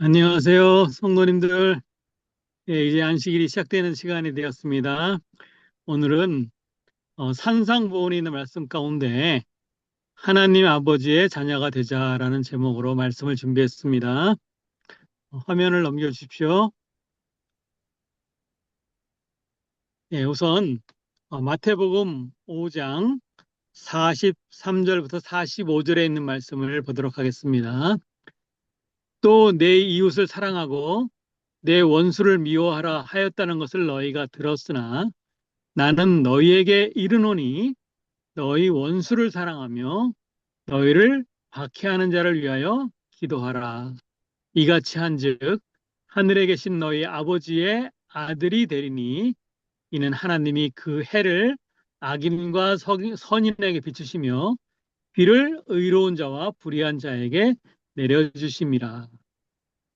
안녕하세요, 성도님들. 예, 이제 안식일이 시작되는 시간이 되었습니다. 오늘은 어, 산상보훈이 있는 말씀 가운데 하나님 아버지의 자녀가 되자라는 제목으로 말씀을 준비했습니다. 어, 화면을 넘겨주십시오. 예, 우선 어, 마태복음 5장 43절부터 45절에 있는 말씀을 보도록 하겠습니다. 또 내 이웃을 사랑하고 내 원수를 미워하라 하였다는 것을 너희가 들었으나 나는 너희에게 이르노니 너희 원수를 사랑하며 너희를 박해하는 자를 위하여 기도하라. 이같이 한즉 하늘에 계신 너희 아버지의 아들이 되리니 이는 하나님이 그 해를 악인과 선인에게 비추시며 비를 의로운 자와 불의한 자에게 내려주심이라.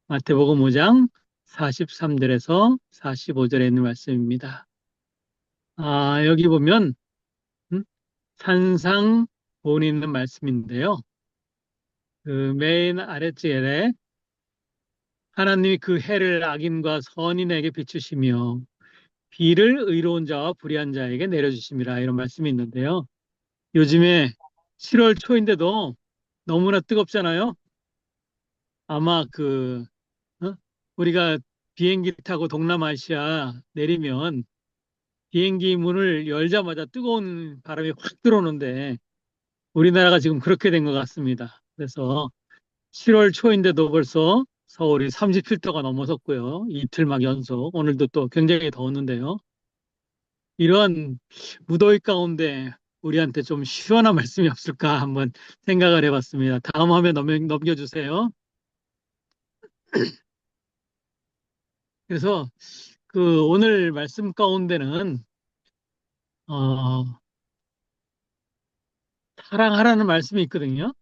마태복음 5장 43절에서 45절에 있는 말씀입니다. 아, 여기 보면 음? 산상 본이 있는 말씀인데요. 그 맨 아래쪽에 하나님이 그 해를 악인과 선인에게 비추시며 비를 의로운 자와 불의한 자에게 내려주심이라 이런 말씀이 있는데요. 요즘에 7월 초인데도 너무나 뜨겁잖아요. 아마 그 어? 우리가 비행기 타고 동남아시아 내리면 비행기 문을 열자마자 뜨거운 바람이 확 들어오는데 우리나라가 지금 그렇게 된 것 같습니다. 그래서 7월 초인데도 벌써 서울이 37도가 넘어섰고요. 이틀 막 연속. 오늘도 또 굉장히 더웠는데요. 이런 무더위 가운데 우리한테 좀 시원한 말씀이 없을까 한번 생각을 해봤습니다. 다음 화면 넘겨주세요. 그래서 그 오늘 말씀 가운데는 어, 사랑하라는 말씀이 있거든요.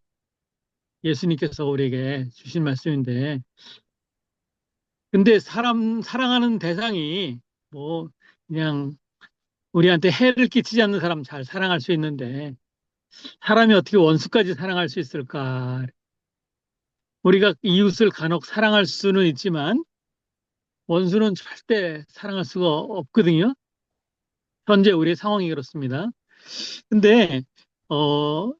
예수님께서 우리에게 주신 말씀인데 근데 사람 사랑하는 대상이 뭐 그냥 우리한테 해를 끼치지 않는 사람 잘 사랑할 수 있는데 사람이 어떻게 원수까지 사랑할 수 있을까? 우리가 이웃을 간혹 사랑할 수는 있지만 원수는 절대 사랑할 수가 없거든요. 현재 우리의 상황이 그렇습니다. 근데 어,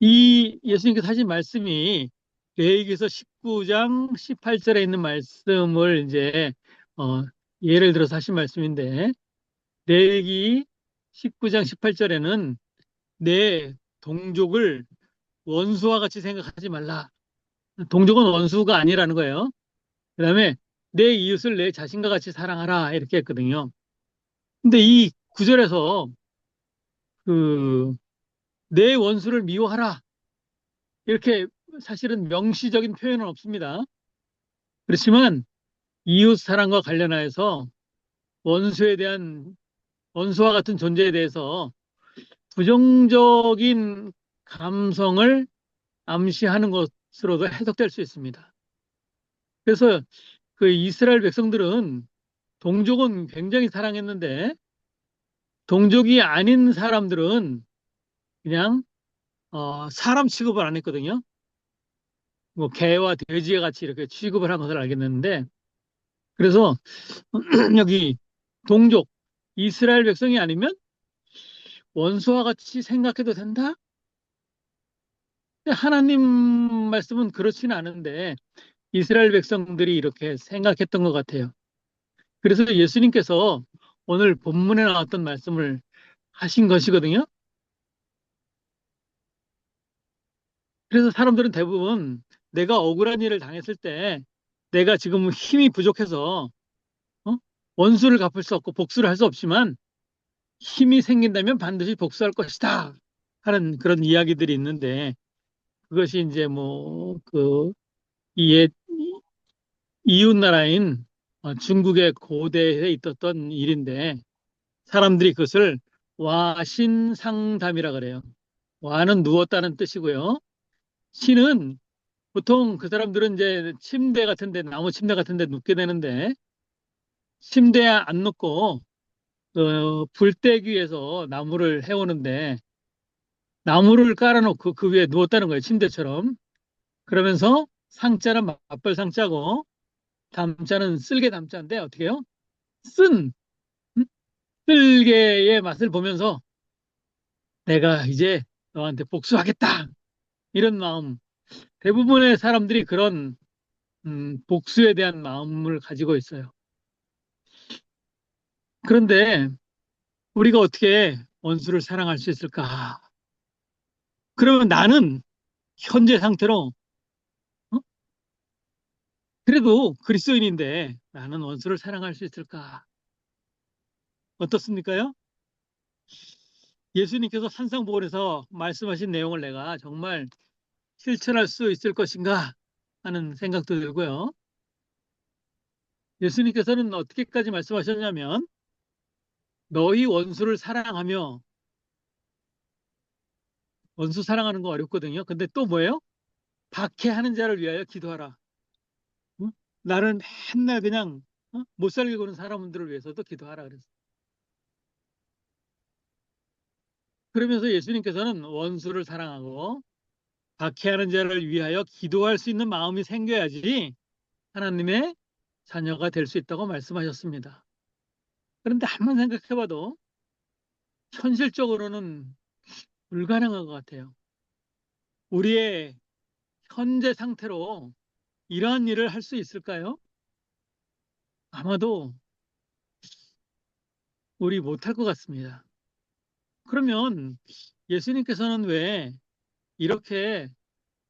이 예수님께서 하신 말씀이 레위기서 19장 18절에 있는 말씀을 이제 어, 예를 들어서 하신 말씀인데 레위기 19장 18절에는 내 동족을 원수와 같이 생각하지 말라. 동족은 원수가 아니라는 거예요. 그 다음에 내 이웃을 내 자신과 같이 사랑하라 이렇게 했거든요. 근데 이 구절에서 그 내 원수를 미워하라 이렇게 사실은 명시적인 표현은 없습니다. 그렇지만 이웃 사랑과 관련하여서 원수에 대한 원수와 같은 존재에 대해서 부정적인 감성을 암시하는 것 으로도 해석될 수 있습니다. 그래서 그 이스라엘 백성들은 동족은 굉장히 사랑했는데 동족이 아닌 사람들은 그냥 어, 사람 취급을 안 했거든요. 뭐 개와 돼지와 같이 이렇게 취급을 한 것을 알겠는데 그래서 여기 동족 이스라엘 백성이 아니면 원수와 같이 생각해도 된다? 하나님 말씀은 그렇지는 않은데 이스라엘 백성들이 이렇게 생각했던 것 같아요. 그래서 예수님께서 오늘 본문에 나왔던 말씀을 하신 것이거든요. 그래서 사람들은 대부분 내가 억울한 일을 당했을 때 내가 지금 힘이 부족해서 어? 원수를 갚을 수 없고 복수를 할 수 없지만 힘이 생긴다면 반드시 복수할 것이다 하는 그런 이야기들이 있는데 그것이 이제 뭐그 이웃 나라인 중국의 고대에 있었던 일인데 사람들이 그것을 와신상담이라 그래요. 와는 누웠다는 뜻이고요. 신은 보통 그 사람들은 이제 침대 같은데 나무 침대 같은데 눕게 되는데 침대에 안 눕고 어, 불떼기 위해서 나무를 해오는데 나무를 깔아놓고 그 위에 누웠다는 거예요 침대처럼 그러면서 상자는 맞벌 상자고 담자는 쓸개 담자인데 어떻게 해요? 쓴 음? 쓸개의 맛을 보면서 내가 이제 너한테 복수하겠다. 이런 마음. 대부분의 사람들이 그런 음, 복수에 대한 마음을 가지고 있어요. 그런데 우리가 어떻게 원수를 사랑할 수 있을까? 그러면 나는 현재 상태로 어? 그래도 그리스도인인데 나는 원수를 사랑할 수 있을까? 어떻습니까요? 예수님께서 산상보원에서 말씀하신 내용을 내가 정말 실천할 수 있을 것인가 하는 생각도 들고요. 예수님께서는 어떻게까지 말씀하셨냐면 너희 원수를 사랑하며 원수 사랑하는 거 어렵거든요. 근데 또 뭐예요? 박해하는 자를 위하여 기도하라. 응? 나는 맨날 그냥 어? 못 살게 구는 사람들을 위해서도 기도하라 그랬어. 그러면서 예수님께서는 원수를 사랑하고 박해하는 자를 위하여 기도할 수 있는 마음이 생겨야지 하나님의 자녀가 될 수 있다고 말씀하셨습니다. 그런데 한번 생각해봐도 현실적으로는 불가능한 것 같아요. 우리의 현재 상태로 이러한 일을 할 수 있을까요? 아마도 우리 못할 것 같습니다. 그러면 예수님께서는 왜 이렇게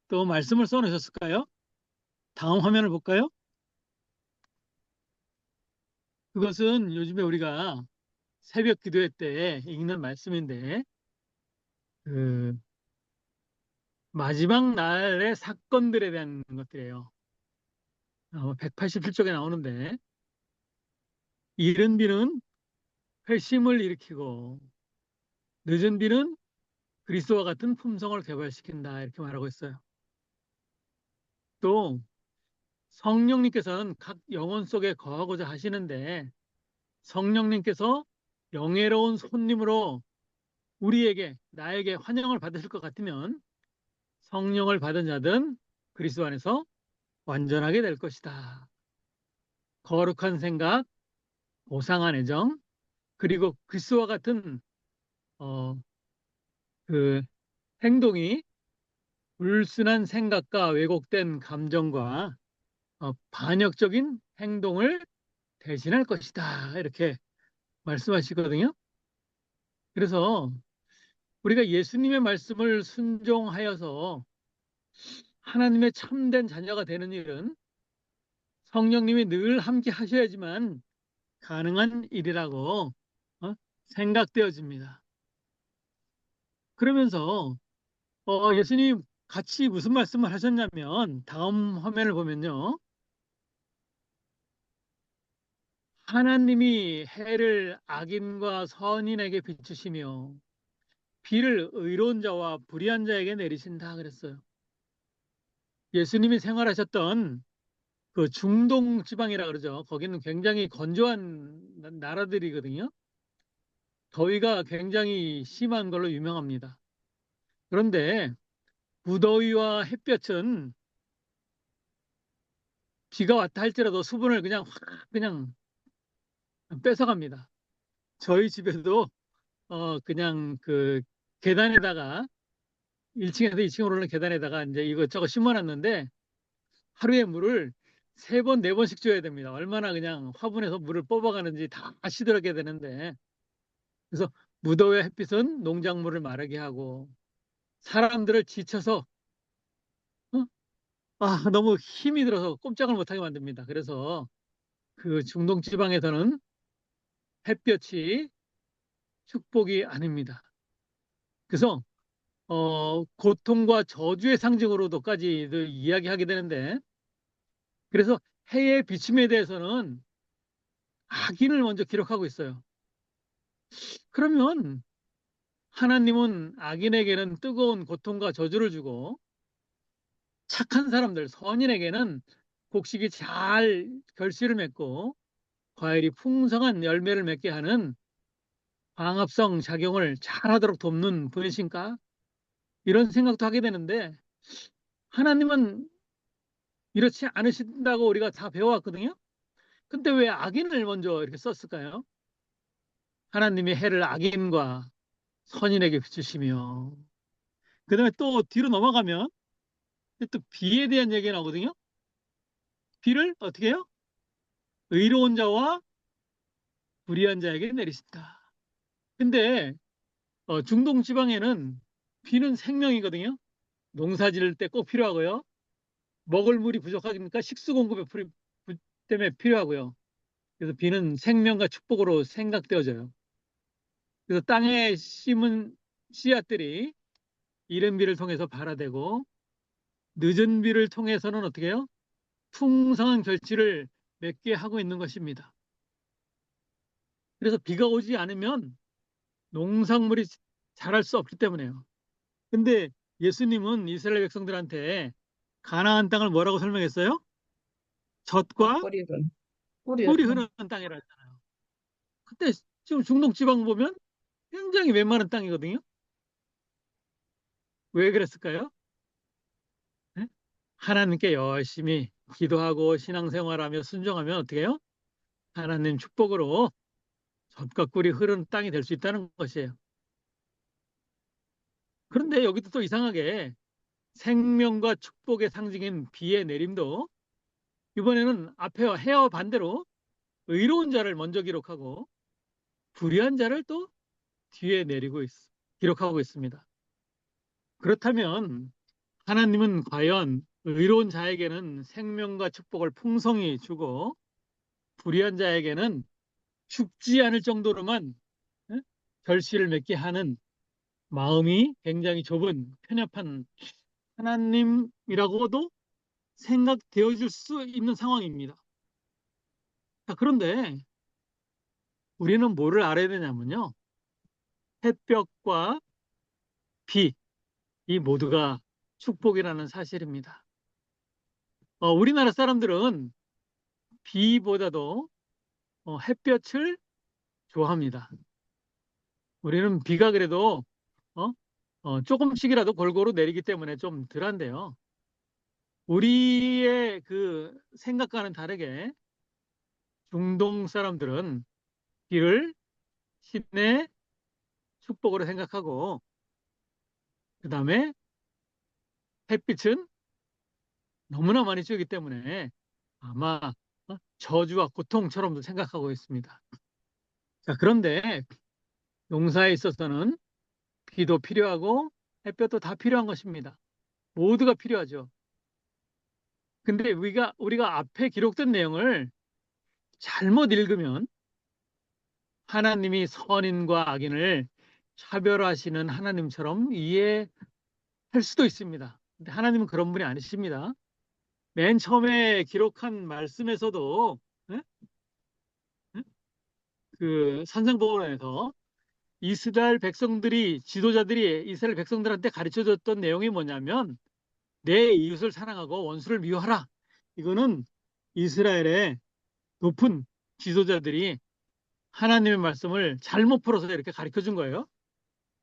또 말씀을 써놓으셨을까요? 다음 화면을 볼까요? 그것은 요즘에 우리가 새벽 기도회 때 읽는 말씀인데, 그, 마지막 날의 사건들에 대한 것들이에요. 어, 187쪽에 나오는데, 이른 비는 회심을 일으키고, 늦은 비는 그리스도와 같은 품성을 개발시킨다. 이렇게 말하고 있어요. 또, 성령님께서는 각 영혼 속에 거하고자 하시는데 성령님께서 영예로운 손님으로 우리에게 나에게 환영을 받으실 것 같으면 성령을 받은 자든 그리스도 안에서 완전하게 될 것이다. 거룩한 생각, 고상한 애정, 그리고 그리스도와 같은 어, 그 행동이 불순한 생각과 왜곡된 감정과 어, 반역적인 행동을 대신할 것이다. 이렇게 말씀하시거든요. 그래서 우리가 예수님의 말씀을 순종하여서 하나님의 참된 자녀가 되는 일은 성령님이 늘 함께 하셔야지만 가능한 일이라고 어? 생각되어집니다. 그러면서 어, 예수님 같이 무슨 말씀을 하셨냐면 다음 화면을 보면요. 하나님이 해를 악인과 선인에게 비추시며 비를 의로운 자와 불의한 자에게 내리신다 그랬어요. 예수님이 생활하셨던 그 중동 지방이라 그러죠. 거기는 굉장히 건조한 나라들이거든요. 더위가 굉장히 심한 걸로 유명합니다. 그런데 무더위와 햇볕은 비가 왔다 할지라도 수분을 그냥 확 그냥 뺏어갑니다. 저희 집에도 어 그냥 그 계단에다가 1층에서 2층으로 오는 계단에다가 이제 이것저것 심어놨는데 하루에 물을 세 번, 네 번씩 줘야 됩니다. 얼마나 그냥 화분에서 물을 뽑아가는지 다 시들하게 되는데 그래서 무더위와 햇빛은 농작물을 마르게 하고 사람들을 지쳐서 어? 아 너무 힘이 들어서 꼼짝을 못하게 만듭니다. 그래서 그 중동 지방에서는 햇볕이 축복이 아닙니다. 그래서 어, 고통과 저주의 상징으로도까지 이야기하게 되는데 그래서 해의 비침에 대해서는 악인을 먼저 기록하고 있어요. 그러면 하나님은 악인에게는 뜨거운 고통과 저주를 주고 착한 사람들, 선인에게는 곡식이 잘 결실을 맺고 과일이 풍성한 열매를 맺게 하는 광합성 작용을 잘하도록 돕는 분이신가? 이런 생각도 하게 되는데 하나님은 이렇지 않으신다고 우리가 다 배워왔거든요. 근데 왜 악인을 먼저 이렇게 썼을까요? 하나님이 해를 악인과 선인에게 비추시며 그 다음에 또 뒤로 넘어가면 또 비에 대한 얘기가 나오거든요. 비를 어떻게 해요? 의로운 자와 불의한 자에게 내리신다. 근데 어, 중동 지방에는 비는 생명이거든요. 농사 지을 때 꼭 필요하고요. 먹을 물이 부족하니까 식수 공급에 부- 때문에 필요하고요. 그래서 비는 생명과 축복으로 생각되어져요. 그래서 땅에 심은 씨앗들이 이른 비를 통해서 발화되고 늦은 비를 통해서는 어떻게 해요? 풍성한 결실을 맺게 하고 있는 것입니다. 그래서 비가 오지 않으면 농작물이 자랄 수 없기 때문에요. 근데 예수님은 이스라엘 백성들한테 가나안 땅을 뭐라고 설명했어요? 젖과 뿌리 꿀이 흐르는 땅이라 했잖아요. 그때 지금 중동 지방 보면 굉장히 웬만한 땅이거든요. 왜 그랬을까요? 네? 하나님께 열심히 기도하고 신앙생활하며 순종하면 어떻게 해요? 하나님 축복으로 젖과 꿀이 흐르는 땅이 될 수 있다는 것이에요. 그런데 여기도 또 이상하게 생명과 축복의 상징인 비의 내림도 이번에는 앞에 해와 반대로 의로운 자를 먼저 기록하고 불의한 자를 또 뒤에 내리고 있, 기록하고 있습니다. 그렇다면 하나님은 과연 의로운 자에게는 생명과 축복을 풍성히 주고 불의한 자에게는 죽지 않을 정도로만 에? 결실을 맺게 하는 마음이 굉장히 좁은 편협한 하나님이라고도 생각되어질 수 있는 상황입니다. 자, 그런데 우리는 뭐를 알아야 되냐면요. 햇볕과 비, 이 모두가 축복이라는 사실입니다. 어, 우리나라 사람들은 비보다도 어, 햇볕을 좋아합니다. 우리는 비가 그래도 어? 어, 조금씩이라도 골고루 내리기 때문에 좀 덜한데요. 우리의 그 생각과는 다르게 중동 사람들은 비를 신의 축복으로 생각하고 그 다음에 햇빛은 너무나 많이 쬐기 때문에 아마 어, 저주와 고통처럼도 생각하고 있습니다. 자, 그런데 농사에 있어서는 비도 필요하고 햇볕도 다 필요한 것입니다. 모두가 필요하죠. 근데 우리가 우리가 앞에 기록된 내용을 잘못 읽으면 하나님이 선인과 악인을 차별하시는 하나님처럼 이해할 수도 있습니다. 근데 하나님은 그런 분이 아니십니다. 맨 처음에 기록한 말씀에서도 에? 에? 그 산상보원에서 이스라엘 백성들이 지도자들이 이스라엘 백성들한테 가르쳐 줬던 내용이 뭐냐면 내 이웃을 사랑하고 원수를 미워하라. 이거는 이스라엘의 높은 지도자들이 하나님의 말씀을 잘못 풀어서 이렇게 가르쳐 준 거예요.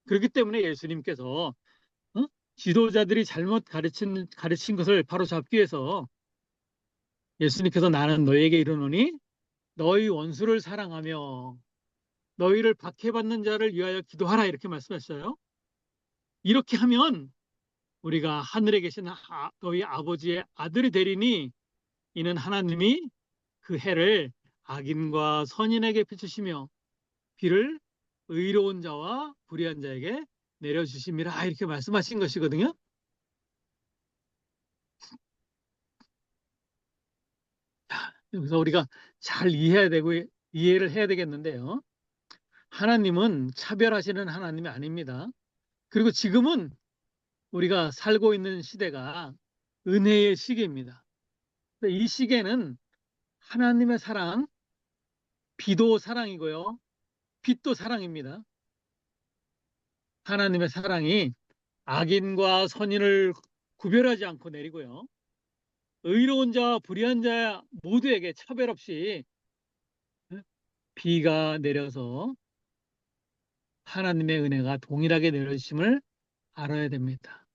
그렇기 때문에 예수님께서 어? 지도자들이 잘못 가르친, 가르친 것을 바로 잡기 위해서 예수님께서 나는 너희에게 이르노니 너희 원수를 사랑하며 너희를 박해받는 자를 위하여 기도하라 이렇게 말씀했어요. 이렇게 하면 우리가 하늘에 계신 아, 너희 아버지의 아들이 되리니 이는 하나님이 그 해를 악인과 선인에게 비추시며 비를 의로운 자와 불의한 자에게 내려주심이라 이렇게 말씀하신 것이거든요. 여기서 우리가 잘 이해해야 되고 이해를 해야 되겠는데요. 하나님은 차별하시는 하나님이 아닙니다. 그리고 지금은 우리가 살고 있는 시대가 은혜의 시기입니다. 이 시기에는 하나님의 사랑, 비도 사랑이고요. 빛도 사랑입니다. 하나님의 사랑이 악인과 선인을 구별하지 않고 내리고요. 의로운 자와 불의한 자 모두에게 차별 없이 비가 내려서 하나님의 은혜가 동일하게 내려주심을 알아야 됩니다.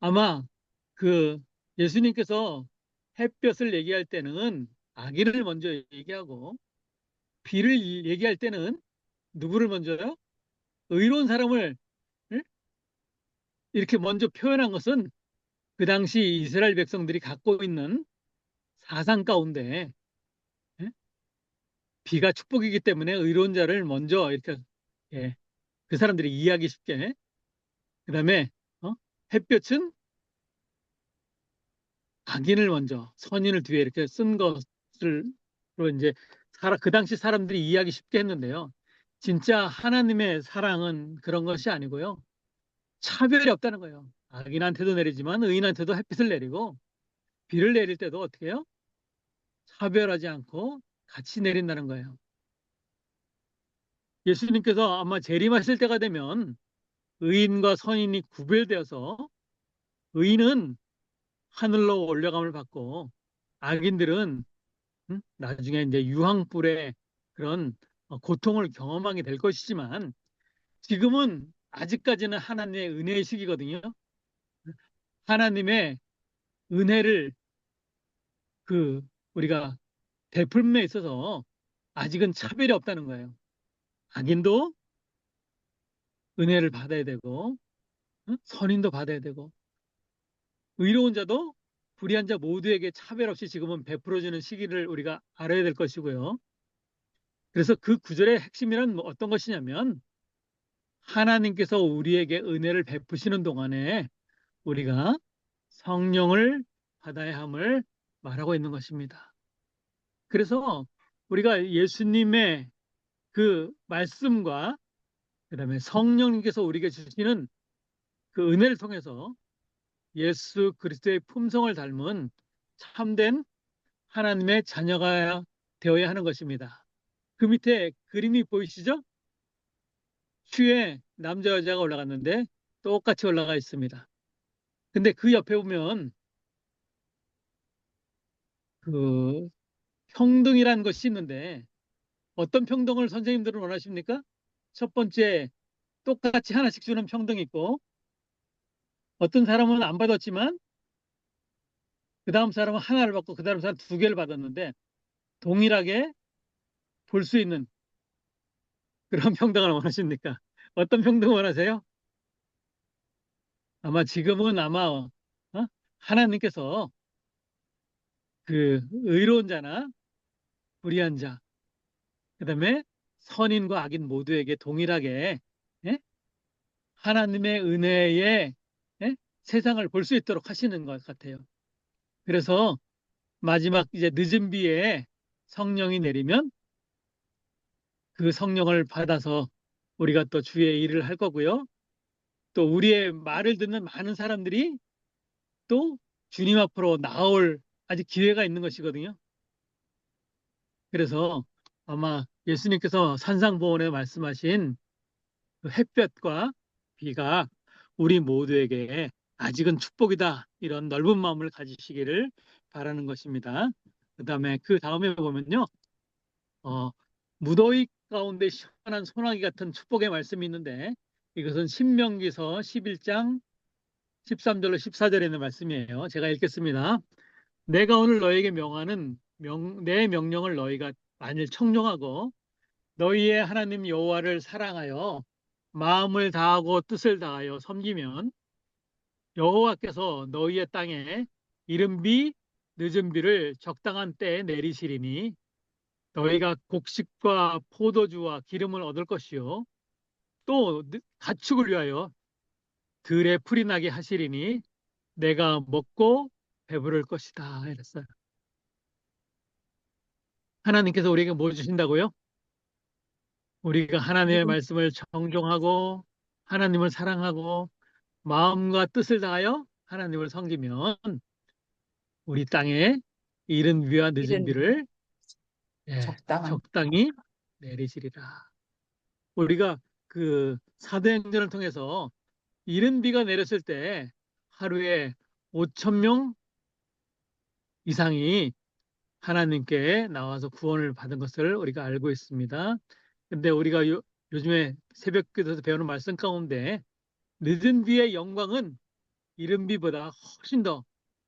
아마 그 예수님께서 햇볕을 얘기할 때는 아기를 먼저 얘기하고 비를 얘기할 때는 누구를 먼저요? 의로운 사람을 응? 이렇게 먼저 표현한 것은 그 당시 이스라엘 백성들이 갖고 있는 사상 가운데 예? 비가 축복이기 때문에 의로운 자를 먼저 이렇게 예, 그 사람들이 이해하기 쉽게 그 다음에 어? 햇볕은 악인을 먼저 선인을 뒤에 이렇게 쓴 것을 이제 그 당시 사람들이 이해하기 쉽게 했는데요. 진짜 하나님의 사랑은 그런 것이 아니고요. 차별이 없다는 거예요. 악인한테도 내리지만 의인한테도 햇빛을 내리고 비를 내릴 때도 어떻게 해요? 차별하지 않고 같이 내린다는 거예요. 예수님께서 아마 재림하실 때가 되면 의인과 선인이 구별되어서 의인은 하늘로 올려감을 받고 악인들은 음? 나중에 이제 유황불의 그런 어, 고통을 경험하게 될 것이지만 지금은 아직까지는 하나님의 은혜의 시기거든요. 하나님의 은혜를 그 우리가 베풀음에 있어서 아직은 차별이 없다는 거예요. 악인도 은혜를 받아야 되고 선인도 받아야 되고 의로운 자도 불의한 자 모두에게 차별 없이 지금은 베풀어지는 시기를 우리가 알아야 될 것이고요. 그래서 그 구절의 핵심이란 뭐 어떤 것이냐면 하나님께서 우리에게 은혜를 베푸시는 동안에 우리가 성령을 받아야 함을 말하고 있는 것입니다. 그래서 우리가 예수님의 그 말씀과 그 다음에 성령님께서 우리에게 주시는 그 은혜를 통해서 예수 그리스도의 품성을 닮은 참된 하나님의 자녀가 되어야 하는 것입니다. 그 밑에 그림이 보이시죠? 추에 남자 여자가 올라갔는데 똑같이 올라가 있습니다. 근데 그 옆에 보면 그 평등이라는 것이 있는데 어떤 평등을 선생님들은 원하십니까? 첫 번째 똑같이 하나씩 주는 평등이 있고 어떤 사람은 안 받았지만 그 다음 사람은 하나를 받고 그 다음 사람 두 개를 받았는데 동일하게 볼 수 있는 그런 평등을 원하십니까? 어떤 평등을 원하세요? 아마 지금은 아마 어? 하나님께서 그 의로운 자나 불의한 자, 그 다음에 선인과 악인 모두에게 동일하게 예? 하나님의 은혜에 예? 세상을 볼 수 있도록 하시는 것 같아요. 그래서 마지막 이제 늦은 비에 성령이 내리면 그 성령을 받아서 우리가 또 주의 일을 할 거고요. 또 우리의 말을 듣는 많은 사람들이 또 주님 앞으로 나올 아직 기회가 있는 것이거든요. 그래서 아마 예수님께서 산상보원에 말씀하신 그 햇볕과 비가 우리 모두에게 아직은 축복이다 이런 넓은 마음을 가지시기를 바라는 것입니다. 그 다음에 그 다음에 보면요, 어, 무더위 가운데 시원한 소나기 같은 축복의 말씀이 있는데 이것은 신명기서 11장 13절로 14절에 있는 말씀이에요. 제가 읽겠습니다. 내가 오늘 너에게 명하는 명, 내 명령을 너희가 만일 청종하고 너희의 하나님 여호와를 사랑하여 마음을 다하고 뜻을 다하여 섬기면 여호와께서 너희의 땅에 이른 비 늦은 비를 적당한 때에 내리시리니 너희가 곡식과 포도주와 기름을 얻을 것이요 또 가축을 위하여 들에 풀이 나게 하시리니 내가 먹고 배부를 것이다 이랬어요. 하나님께서 우리에게 뭘 주신다고요? 우리가 하나님의 말씀을 정종하고 하나님을 사랑하고 마음과 뜻을 다하여 하나님을 섬기면 우리 땅에 이른 비와 늦은 비를 예, 적당히 내리시리라. 우리가 그 사도행전을 통해서 이른 비가 내렸을 때 하루에 5천 명 이상이 하나님께 나와서 구원을 받은 것을 우리가 알고 있습니다. 근데 우리가 요, 요즘에 새벽 기도에서 배우는 말씀 가운데 늦은 비의 영광은 이른 비보다 훨씬 더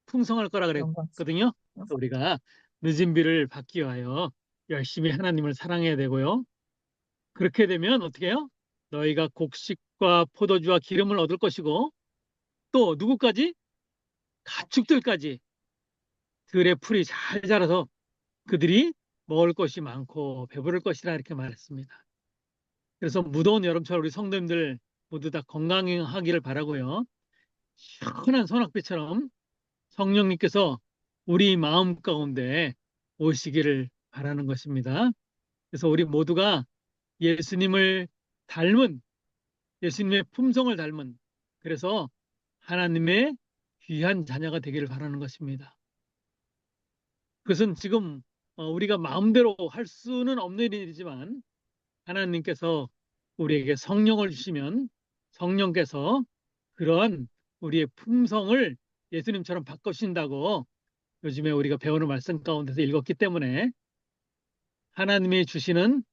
풍성할 거라. 그랬거든요. 우리가 늦은 비를 받기 위하여 열심히 하나님을 사랑해야 되고요. 그렇게 되면 어떻게 해요? 너희가 곡식과 포도주와 기름을 얻을 것이고 또 누구까지? 가축들까지 들의 풀이 잘 자라서 그들이 먹을 것이 많고 배부를 것이라 이렇게 말했습니다. 그래서 무더운 여름철 우리 성도님들 모두 다 건강하기를 바라고요. 시원한 소낙비처럼 성령님께서 우리 마음 가운데 오시기를 바라는 것입니다. 그래서 우리 모두가 예수님을 닮은 예수님의 품성을 닮은 그래서 하나님의 귀한 자녀가 되기를 바라는 것입니다. 그것은 지금 어, 우리가 마음대로 할 수는 없는 일이지만 하나님께서 우리에게 성령을 주시면 성령께서 그런 우리의 품성을 예수님처럼 바꾸신다고 요즘에 우리가 배우는 말씀 가운데서 읽었기 때문에 하나님이 주시는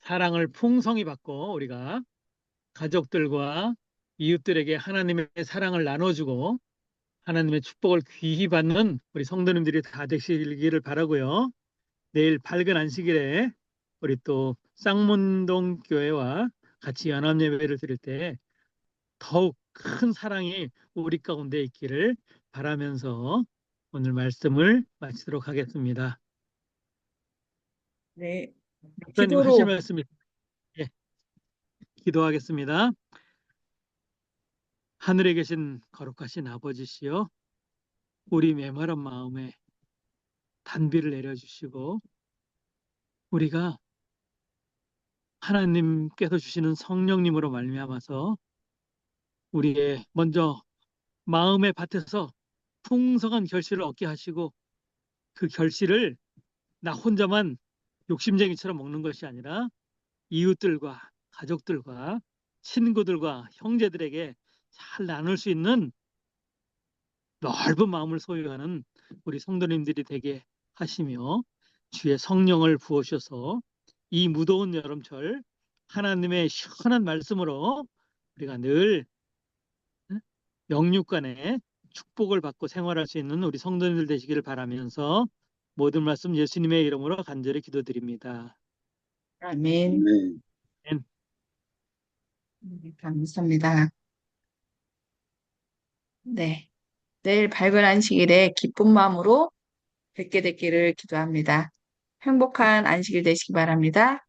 사랑을 풍성히 받고 우리가 가족들과 이웃들에게 하나님의 사랑을 나눠주고 하나님의 축복을 귀히 받는 우리 성도님들이 다 되시기를 바라고요. 내일 밝은 안식일에 우리 또 쌍문동 교회와 같이 연합 예배를 드릴 때 더욱 큰 사랑이 우리 가운데 있기를 바라면서 오늘 말씀을 마치도록 하겠습니다. 네. 목사님 기도로 하실 말씀이 예. 기도하겠습니다. 하늘에 계신 거룩하신 아버지시여 우리 메마른 마음에 단비를 내려주시고 우리가 하나님께서 주시는 성령님으로 말미암아서 우리의 먼저 마음의 밭에서 풍성한 결실을 얻게 하시고 그 결실을 나 혼자만 욕심쟁이처럼 먹는 것이 아니라 이웃들과 가족들과 친구들과 형제들에게 잘 나눌 수 있는 넓은 마음을 소유하는 우리 성도님들이 되게 하시며 주의 성령을 부어주셔서 이 무더운 여름철 하나님의 시원한 말씀으로 우리가 늘 영육간에 축복을 받고 생활할 수 있는 우리 성도님들 되시기를 바라면서 모든 말씀 예수님의 이름으로 간절히 기도드립니다. 아멘. 네. 네, 감사합니다. 네. 내일 밝은 안식일에 기쁜 마음으로 뵙게 되기를 기도합니다. 행복한 안식일 되시기 바랍니다.